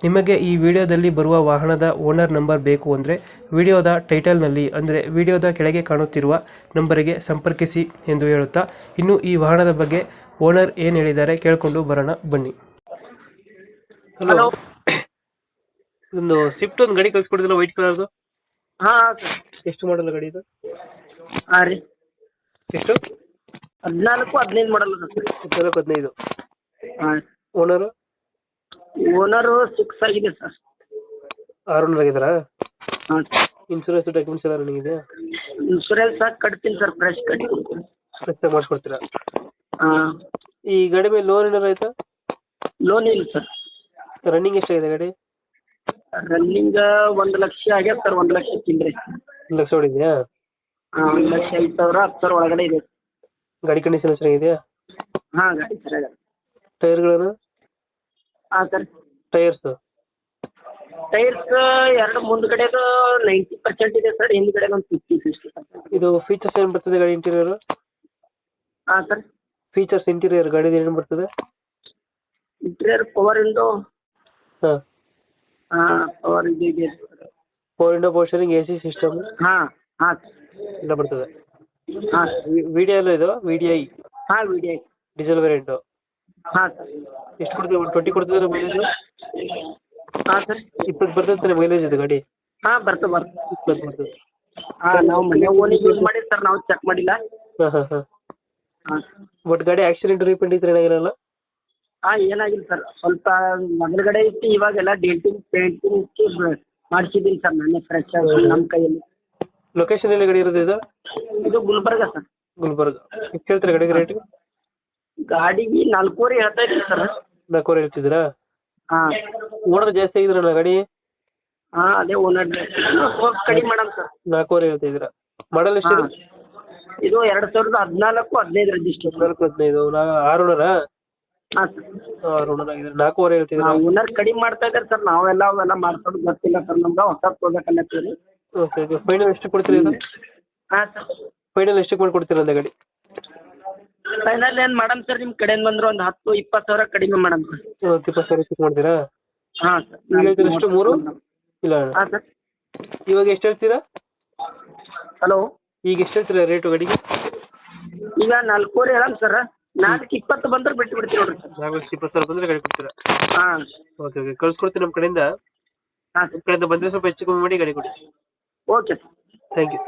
ನಿಮಗೆ ಈ ವಿಡಿಯೋದಲ್ಲಿ ಬರುವ ವಾಹನದ ಓನರ್ ನಂಬರ್ ಬೇಕು ಅಂದರೆ ವಿಡಿಯೋದ ಟೈಟಲ್ನಲ್ಲಿ ಅಂದರೆ ವಿಡಿಯೋದ ಕೆಳಗೆ ಕಾಣುತ್ತಿರುವ ನಂಬರಿಗೆ ಸಂಪರ್ಕಿಸಿ ಎಂದು ಹೇಳುತ್ತಾ ಇನ್ನು ಈ ವಾಹನದ ಬಗ್ಗೆ ಓನರ್ ಏನು ಹೇಳಿದ್ದಾರೆ ಕೇಳಿಕೊಂಡು ಬರೋಣ ಬನ್ನಿ. ಹಲೋ ಒಂದು ಸ್ವಿಫ್ಟ್ ಒಂದು ಗಡಿ ಕಳ್ಸಿಕೊಡಿದ್ರಲ್ಲ ವೈಟ್ ಕಲರ್ದು ಹಾಂ ಸರ್. ಎಷ್ಟು ಮಾಡಲ್ಲ ಗಾಡಿ ಇದು? ಹಾಂ ರೀ. ಎಷ್ಟು? ಹದಿನಾಲ್ಕು ಹದಿನೈದು ಮಾಡಲ್ಲ ಸರ್. ಹದಿನಾಲ್ಕು ಹದಿನೈದು. ಹಾಂ ಓನರು ಓನರು ಸಿಕ್ಸ್ ಆಗಿದೆ ಸರ್ ಆರು ಆಗಿದ್ದಾರಾ? ಹಾಂ. ಇನ್ಸೂರೆನ್ಸ್ ಡಾಕ್ಯುಮೆಂಟ್ಸ್ ಎಲ್ಲ ರನ್ನಿಂಗ್ ಇದೆ ಇನ್ಶೂರೆನ್ಸ್ ಹಾಕಿ ಕಟ್ತೀನಿ ಸರ್ ಫ್ರೆಶ್ ಕಟ್ಟಿ ಕೊಡ್ತೀನಿ ಫ್ರೆಶ್ ಮಾಡಿಸ್ಕೊಡ್ತೀರಾ? ಹಾಂ. ಈ ಗಾಡಿ ಮೇಲೆ ಲೋನ್ ಏನಾರು ಆಯ್ತಾ? ಲೋನ್ ಇಲ್ಲ ಸರ್ ರನ್ನಿಂಗ್ ಎಷ್ಟಾಗಿದೆ ಗಾಡಿ? ರನ್ನಿಂಗ್ ಒಂದು ಲಕ್ಷ ಆಗ್ಯದ ಸರ್ ಒಂದು ಲಕ್ಷ ಚಿಲ್ಲರೆ ಒಂದು ಲಕ್ಷ ಹೊಡಿದ್ಯಾ? ಹಾಂ ಒಂದು ಲಕ್ಷ ಐದು ಸಾವಿರ ಹತ್ತು ಸಾವಿರ ಒಳಗಡೆ ಇದೆ. ಗಾಡಿ ಕಂಡೀಷನ್ ಚೆನ್ನಾಗಿದೆಯಾ? ಹಾಂ ಗಾಡಿ ಸರಿಯಾಗ ಟೈರ್ಗಳನ್ನು ಹಾಂ ಸರ್ ಟೈರ್ಸ್? ಟೈರ್ಸ್ ಎರಡು ಮುಂದ್ಗಡೆದು ನೈಂಟಿ ಪರ್ಸೆಂಟ್ ಇದೆ ಸರ್ ಹಿಂದ್ಗಡೆ ಒಂದು ಫಿಫ್ಟಿ ಸಿಕ್ಸ್ಟಿ ಪರ್ಸೆಂಟ್. ಇದು ಫೀಚರ್ಸ್ ಏನು ಬರ್ತದೆ ಗಾಡಿ ಇಂಟೀರಿಯರ್ ಹಾಂ ಸರ್ ಫೀಚರ್ಸ್ ಇಂಟೀರಿಯರ್ ಗಾಡಿದು ಏನು ಬರ್ತದೆ? ಇಂಟೀರಿಯರ್ ಪವರ್ ವಿಂಡೋ ಹಾಂ. ಹಾಂ ಪವರ್ ಇದು ಇದೆ power window power steering A C system ಹಾ ಹಾಂ ಎಲ್ಲ ಬರ್ತದೆ. ಹಾಂ. ವಿಡಿಯೋ ಎಲ್ಲ ಇದು? ವಿ ಡಿ ಐ ಹಾಂ ವಿಡಿಯೋ ಡೀಸೆಲ್ ವೇರಿಯಂಟು ಹಾಂ ಸರ್ ಎಷ್ಟು ಕೊಡ್ತೀವಿ? ಒಂದು ಟ್ವೆಂಟಿ ಕೊಡ್ತಿದ್ರೆ ಮೈಲೇಜ್ ಹಾಂ ಸರ್. ಇಪ್ಪತ್ತು ಬರ್ತದೆ ಮೈಲೇಜ್ ಇದು ಗಾಡಿ? ಹಾಂ ಬರ್ತದೆ ಬರ್ತದೆ. ಇಪ್ಪತ್ತು ಬರ್ತದೆ. ಹಾಂ ನಾವು ಮನೆ ಓನಿಗೆ ಯೂಸ್ ಮಾಡಿ ಸರ್ ನಾವು ಚೆಕ್ ಮಾಡಿಲ್ಲ. ಹಾಂ ಹಾಂ ಹಾಂ. ಹಾಂ. ಬಟ್ ಗಾಡಿ ಆಕ್ಸಿಡೆಂಟ್ ರೀಪೆಂಡ್ ಇದ್ರೆ ಏನಾಗಿರಲ್ಲ ಹಾಂ ಏನಾಗಿಲ್ಲ ಸರ್. ಸ್ವಲ್ಪ ಮೊದಲುಗಡೆ ಇತ್ತು ಇವಾಗೆಲ್ಲ ಡೇಟಿಂಗ್ ಪೇಂಟಿಂಗ್ ಮಾಡಿಸಿದ್ದೀನಿ ಸರ್ ನಾನೇ ಫ್ರೆಶ್ ನಮ್ಮ ಕೈಯಲ್ಲಿ. ಲೊಕೇಶನ್ ಎಲ್ಲಿ ಗಾಡಿ ಇರೋದು ಇದು? ಇದು ಗುಲ್ಬರ್ಗ ಸರ್. ಗುಲ್ಬರ್ಗ. ಎಷ್ಟು ಹೇಳ್ತೀರಾ ಗಾಡಿಗೆ ರೇಟ್ ಗಾಡಿಗೆ ನಾಲ್ಕೂವರೆ ಹೇಳ್ತಾ ಇದ್ದೀನಿ ಸರ್. ನಾಲ್ಕೂವರೆ ಹೇಳ್ತಿದ್ದೀರಾ? ಹಾಂ. ಓನರ್ ಜಾಸ್ತಿ ಆಗಿದ್ರಲ್ಲ ಗಾಡಿ? ಹಾ ಅದೇ ಓನರ್ ಕಡಿಮೆ ಮಾಡಮ್ ಸರ್. ನಾಲ್ಕೂವರೆ ಹೇಳ್ತಿದ್ದೀರಾ ಮಾಡಲ್ ಎಷ್ಟು ಹಾಂ. ಇದು ಎರಡ್ ಸಾವಿರದ ಹದಿನಾಲ್ಕು ಹದಿನೈದು ರಿಜಿಸ್ಟರ್ ನಾಲ್ಕು ಹದಿನೈದು. ನಾ- ಆರು ಓನರಾ ಹಾಂ ಆರು ಓನರ್ ಆಗಿದ್ದಾರೆ. ನಾಲ್ಕೂವರೆ ಹೇಳ್ತಿದ್ದೀರಾ? ಓನರ್ ಕಡಿಮೆ ಮಾಡ್ತಾ ಇದ್ದಾರೆ ಸರ್. ನಾವೆಲ್ಲ ಅವೆಲ್ಲ ಮಾಡ್ಕೊಂಡು ಗೊತ್ತಿಲ್ಲ ಸರ್ ನಮ್ಗೆ ಹೊಸ ತೊಗೋಬೇಕನ್ನತ್ತೀವಿ ಓಕೆ ಓಕೆ ಫೈನಲ್ ಎಷ್ಟು ಕೊಡ್ತೀರಾ ಹಾ ಹಾಂ ಸರ್. ಫೈನಲ್ ಎಷ್ಟು ಮಾಡಿ ಕೊಡ್ತೀರಾ ಅಂದ ಗಾಡಿ? ಫೈನಲ್ ಏನ್ ಮಾಡಮ್ ಸರ್ ನಿಮ್ ಕಡೆಯಿಂದ ಬಂದ್ರೆ ಒಂದ್ ಹತ್ತು ಇಪ್ಪತ್ತು ಸಾವಿರ ಕಡಿಮೆ ಮಾಡಮ್ ಸರ್ ಇಪ್ಪತ್ತು ಸಾವಿರ ಚೆಕ್ ಮಾಡ್ತೀರಾ? ಹಾ ಸರ್ ಈಗ ಎಷ್ಟು ಮೂರು? ಇಲ್ಲ. ಹಾ ಸರ್ ಇವಾಗ ಎಷ್ಟು ಹೇಳ್ತೀರಾ? ಹಲೋ ಈಗ ಎಷ್ಟು ಹೇಳ್ತೀರಾ ರೇಟು ಗಾಡಿಗೆ? ಈಗ ನಾಲ್ಕೂವರೆ ಹೇಳಮ್ ಸರ್ ನಾಲ್ಕು ಇಪ್ಪತ್ತು ಬಂದ್ರೆ ಬಿಟ್ಟು ಬಿಡ್ತೀವಿ ನೋಡ್ರಿ ಸರ್ ನಾಲ್ಕು ಲಕ್ಷ ಇಪ್ಪತ್ತು ಸಾವಿರ ಬಂದ್ರೆ ಗಾಡಿ ಕೊಡ್ತೀರಾ? ಹಾ. ಓಕೆ ಓಕೆ ಕಳ್ಸ್ಕೊಡ್ತೀನಿ ನಮ್ಮ ಕಡೆಯಿಂದ. ಹಾ ನಮ್ಮ ಸರ್ ಕಡೆಯಿಂದ ಬಂದರೆ ಸ್ವಲ್ಪ ಹೆಚ್ಚು ಕಮ್ಮಿ ಮಾಡಿ ಗಾಡಿ ಕೊಡಿ. Okay sir thank you